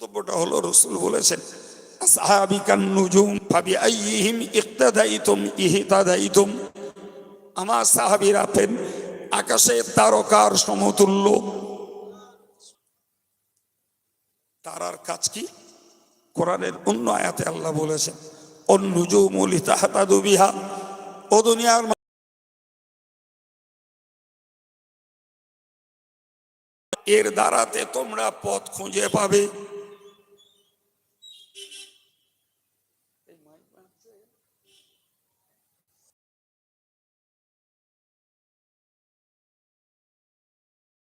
বক্তব্যটা হলো রসুল বলেছেন সাহাবিকান নুজুম ফাবি আইহিম ইক্তাদাইতুম ইহতাদাইতুম। আমার সাহাবীরা পেন আকাশে তারকার সমতুল্য। তারার কাজ কি? কোরআনের অন্য আয়াতে আল্লাহ বলেছেন অন্নুজুমুল ইতাহাতাদু বিহা। ও দুনিয়ার এর দ্বারাতে তোমরা পথ খুঁজে পাবে।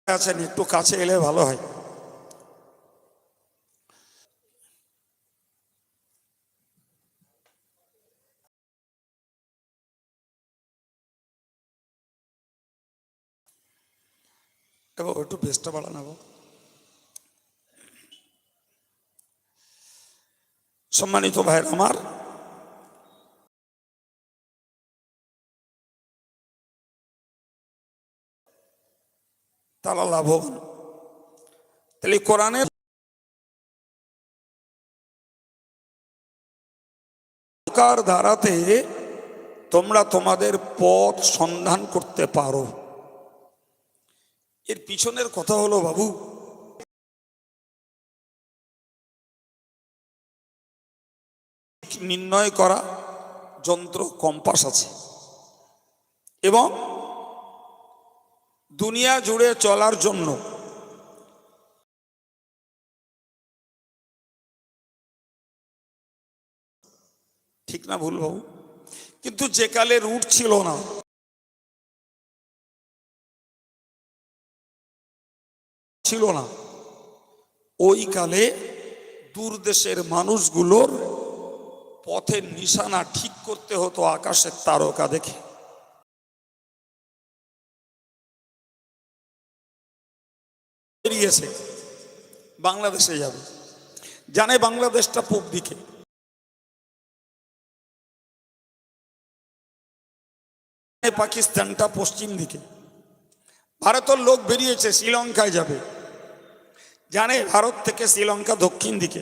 আছেন একটু কাছে এলে ভালো হয়। এবং একটু বেস্টটা বাড়ানো সম্মানিত ভাইয়ের আমার তারা লাভবান। তাহলে কোরআনের কার ধারাতে তোমরা তোমাদের পথ সন্ধান করতে পারো। এর পিছনের কথা হলো, বাবু, নির্ণয় করা যন্ত্র কম্পাস আছে। এবং দুনিয়া জুড়ে চলার জন্য। ঠিক না ভুল বাবু? কিন্তু যে কালে রুট ছিল না। ছিল না। ওই কালে দূরদেশের মানুষগুলোর পথের নিশানা ঠিক করতে হতো আকাশের তারকা দেখে। বেরিয়েছে বাংলাদেশে যাবে। জানে বাংলাদেশটা পূব দিকে। পাকিস্তানটা পশ্চিম দিকে। ভারতের লোক বেরিয়েছে, শ্রীলঙ্কায় যাবে। জানে ভারত থেকে শ্রীলঙ্কা দক্ষিণ দিকে।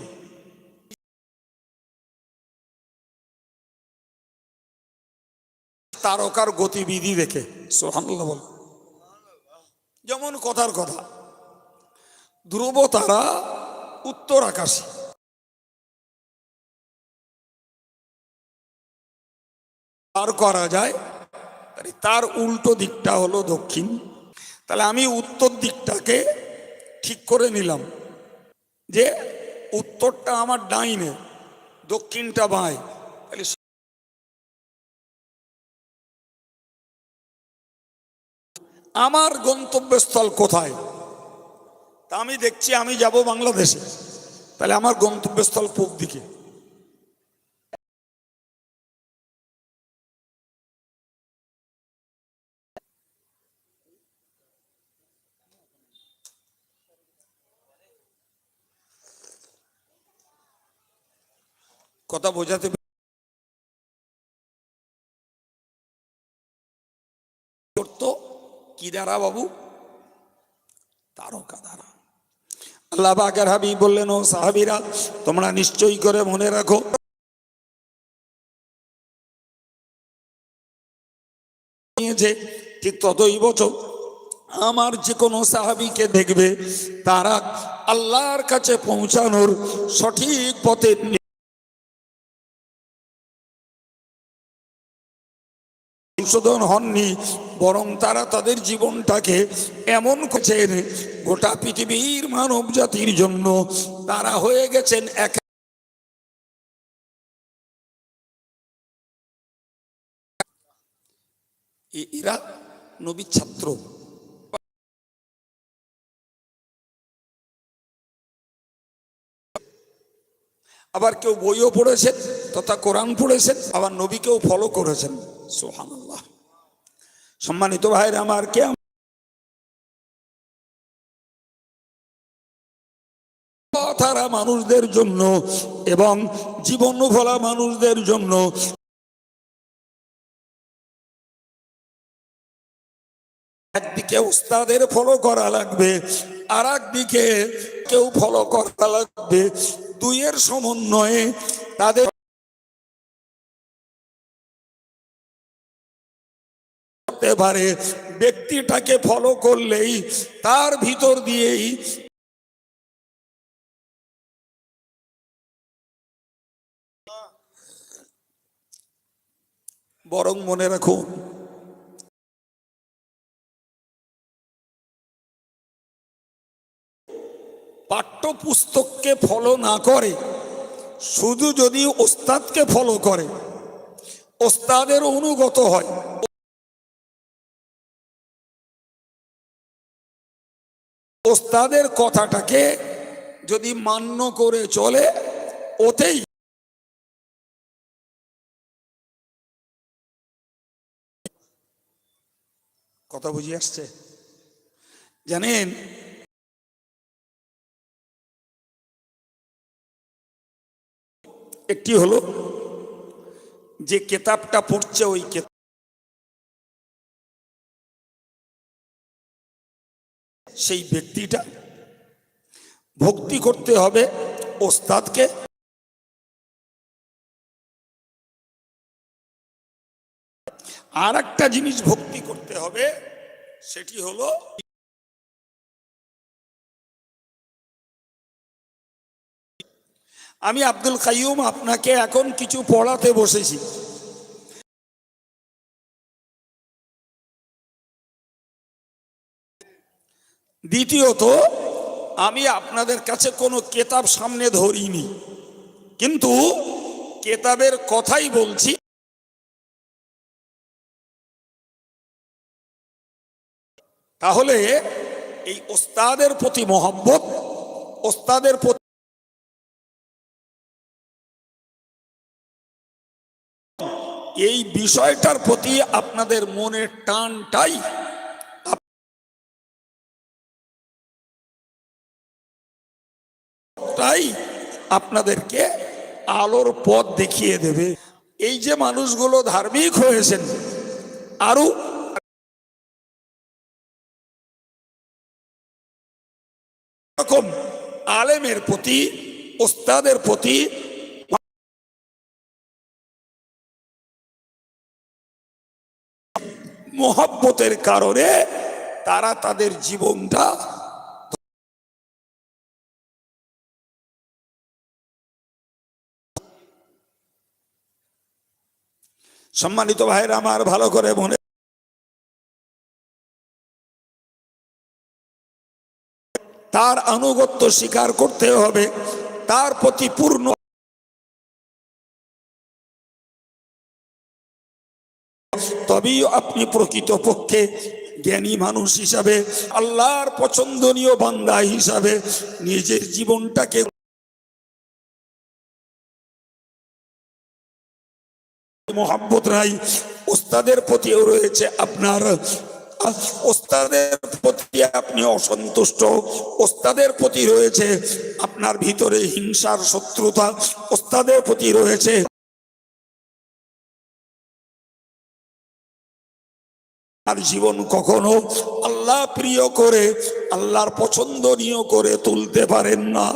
তারকার গতিবিধি দেখে বল। যেমন কথার কথা। ধ্রুব তারা উত্তর আকাশে। পার করা যায় তার উল্টো দিকটা হলো দক্ষিণ। তাহলে আমি উত্তর দিকটাকে ঠিক করে নিলাম যে উত্তরটা আমার ডাইনে, দক্ষিণটা বাঁয়। তাহলে আমার গন্তব্যস্থল কোথায়? তা আমি দেখছি, আমি যাব বাংলাদেশে। তাহলে আমার গন্তব্যস্থল পূব দিকে। কথা বোঝাতে করতো কি দ্বারা বাবু তারকা দ্বারা আল্লাহ বাকের হাবি বললেন, ও সাহাবিরা, তোমরা নিশ্চয়ই করে মনে রাখো। নিয়েছে ঠিক ততই বছর আমার যে কোনো সাহাবিকে দেখবে, তারা আল্লাহর কাছে পৌঁছানোর সঠিক পথে সংশোধন হননি, বরং তারা তাদের জীবনটাকে এমন করছেন, গোটা পৃথিবীর মানব জাতির জন্য তারা হয়ে গেছেন এক এরা নবীর ছাত্র। আবার কেউ বইও পড়েছেন, তথা কোরআন পড়েছেন, আবার নবীকেও ফলো করেছেন। সোহান সম্মানিত ভাইরা, আমার কে তারা মানুষদের জন্য এবং জীবন ভোলা মানুষদের জন্য একদিকে উস্তাদের ফলো করা লাগবে আর একদিকে কেউ ফলো করা লাগবে। দুইয়ের সমন্বয়ে তাদের পারে ব্যক্তিটাকে ফলো করলেই তার ভিতর দিয়েই বরং মনে রাখুন, পাঠ্যপুস্তককে ফলো না করে, শুধু যদি ওস্তাদকে ফলো করে, ওস্তাদের অনুগত হয়। ওস্তাদের কথাটাকে যদি মান্য করে চলে, ওতেই কথা বুঝি আসছে? জানেন, একটি হলো যে কেতাবটা পড়ছে ওই কেতাব সেই ব্যক্তিটা ভক্তি করতে হবে ওস্তাদকে। আর একটা জিনিস ভক্তি করতে হবে, সেটি হলো আমি আব্দুল কাইয়ুম আপনাকে এখন কিছু পড়াতে বসেছি। দ্বিতীয়ত, আমি আপনাদের কাছে কোনো কেতাব সামনে ধরিনি। কিন্তু কেতাবের কথাই বলছি। তাহলে এই ওস্তাদের প্রতি মহব্বত, ওস্তাদের প্রতি এই বিষয়টার প্রতি আপনাদের মনের টানটাই তাই আপনাদেরকে আলোর পথ দেখিয়ে দেবে। এই যে মানুষগুলো ধার্মিক হয়েছেন আরও রকম আলেমের প্রতি, ওস্তাদের প্রতি মোহব্বতের কারণে তারা তাদের জীবনটা সম্মানিত ভাইরা আমার ভালো করে মনে তার আনুগত্য স্বীকার করতে হবে। তার প্রতি পূর্ণ তবেই আপনি প্রকৃত পক্ষে জ্ঞানী মানুষ হিসাবে, আল্লাহর পছন্দনীয় বান্দা হিসাবে নিজের জীবনটাকে মোহাম্মত রাই ওস্তাদের প্রতিও রয়েছে আপনার ওস্তাদের প্রতি আপনি অসন্তুষ্ট। ওস্তাদের প্রতি রয়েছে আপনার ভিতরে হিংসার শত্রুতা। ওস্তাদের প্রতি রয়েছে আর জীবন কখনো আল্লাহ প্রিয় করে, আল্লাহর পছন্দনীয় করে তুলতে পারেন না।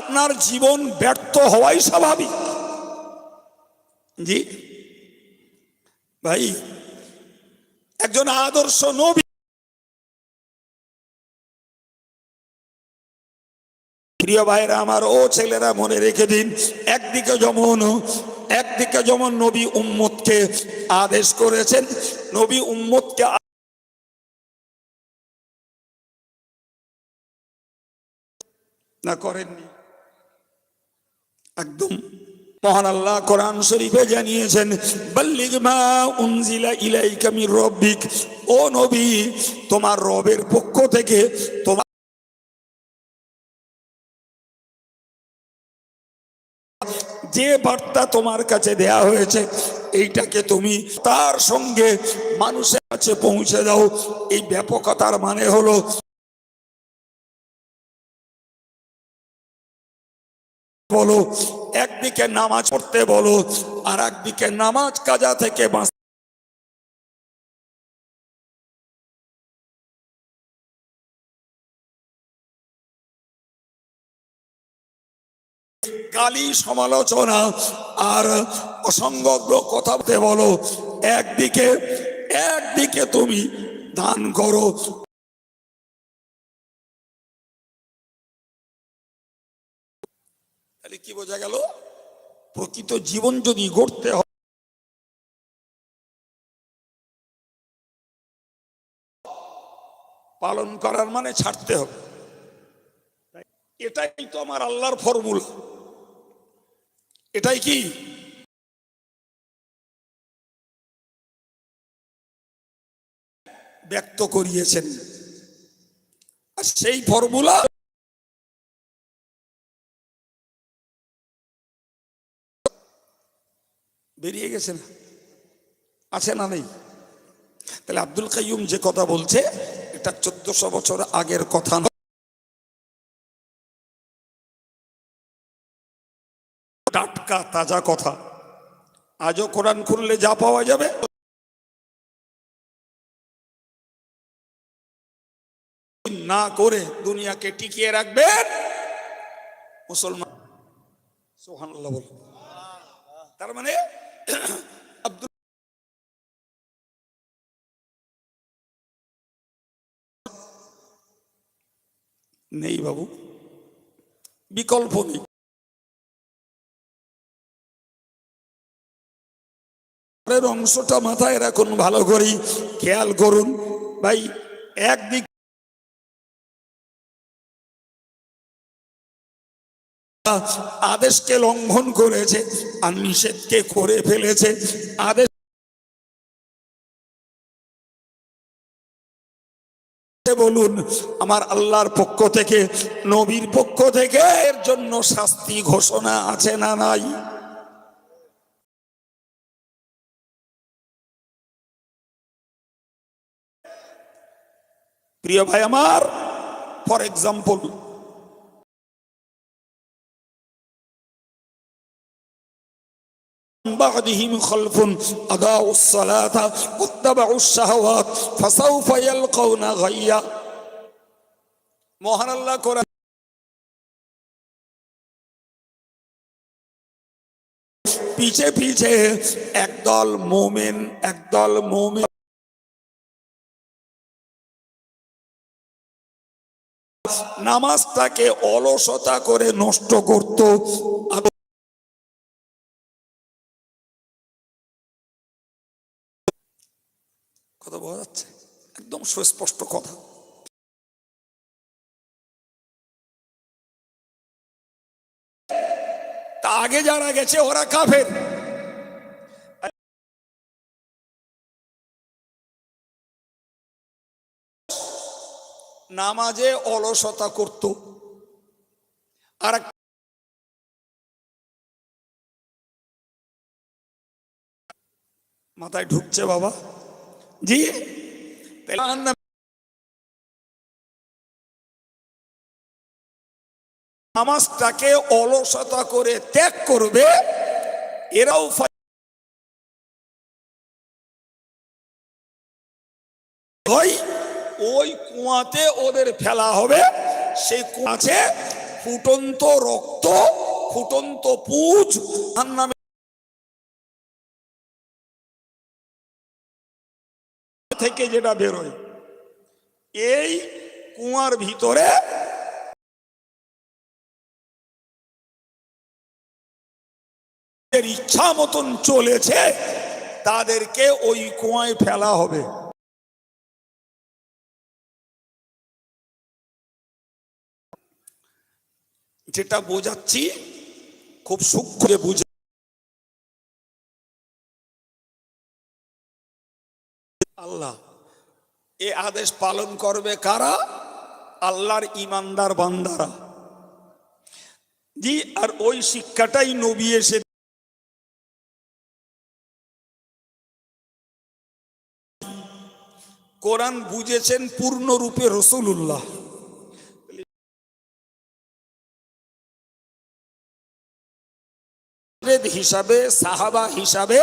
আপনার জীবন ব্যর্থ হওয়াই স্বাভাবিক। জি। ভাই, একজন আদর্শ নবী প্রিয় ভাইরা, আমার ও ছেলেরা মনে রেখে দিন, একদিকে যেমন একদিকে যেমন নবী উম্মতকে আদেশ করেছেন। নবী উম্মতকে না করেননি। একদম। মহান আল্লাহ কোরআন শরীফে জানিয়েছেন, বল্লিগ মা উনজিলা ইলাইকা মির রব্বিক। ও নবী, তোমার রবের পক্ষ থেকে তোমার যে বার্তা তোমার কাছে দেয়া হয়েছে, এইটাকে তুমি তার সঙ্গে মানুষের কাছে পৌঁছে দাও। এই ব্যাপকতার মানে হলো বলো, একদিকে নামাজ পড়তে বলো আর একদিকে নামাজ কাজা থেকে বাঁচ গালি, সমালোচনা আর অসংলগ্ন কথা বলো। একদিকে একদিকে তুমি দান করো। কি বোঝা গেল? প্রকৃত জীবন যদি গড়তে হয়, পালন করার মানে ছাড়তে হবে। এটাই তো আমার আল্লাহর ফর্মুলা। এটাই কি? ব্যক্ত করিয়েছেন। আর সেই ফর্মুলা বেরিয়ে গেছে না আছে না নেই? তাহলে আব্দুল কাইয়ুম যে কথা বলছে, এটা চোদ্দশো বছর আগের কথা টাটকা, তাজা কথা। আজও কোরআন খুললে যা পাওয়া যাবে। না করে দুনিয়াকে টিকিয়ে রাখবেন মুসলমান। সোহান তার মানে নেই বাবু। বিকল্প নেই। অংশটা মাথায় রাখুন ভালো করেই খেয়াল করুন। ভাই একদিক আদেশকে লঙ্ঘন করেছে আর নিষেধকে করে ফেলেছে। আদেশ বলুন, আমার আল্লাহর পক্ষ থেকে, নবীর পক্ষ থেকে এর জন্য শাস্তি ঘোষণা আছে না নাই? প্রিয় ভাই আমার, ফর এক্সাম্পল بعدهم خلف أضاعوا الصلاة واتبعوا الشهوات فسوف يلقون غيا মহান আল্লাহ কোরআন পিছে পিছে একদল মোমেন একদল মোমেন নামাজটাকে অলসতা করে নষ্ট করত কথা বোঝা যাচ্ছে? একদম সুস্পষ্ট কথা। তা আগে যারা গেছে ওরা কাফের। নামাজে অলসতা করত। আর মাথায় ঢুকছে বাবা। জি নামাজটাকে অলসতা করে ত্যাগ করবে এরাও ওই কুয়াতে ওদের ফেলা হবে সেই কুয়াছে ফুটন্ত রক্ত ফুটন্ত পুজ নামে থেকে যেটা বেরোয়। এই কুয়ার ভিতরে ইচ্ছা মতন চলেছে, তাদেরকে ওই কুয়ায় ফেলা হবে। যেটা বোঝাচ্ছি, খুব সূক্ষ্ম বুঝে আল্লাহ, এ আদেশ পালন করবে কারা? আল্লাহর ইমানদার বান্দারা। জি, আর ওই শিক্ষাটাই নবী এসে কোরআন বুঝেছেন পূর্ণরূপে রসুল্লাহ হিসাবে, সাহাবা হিসাবে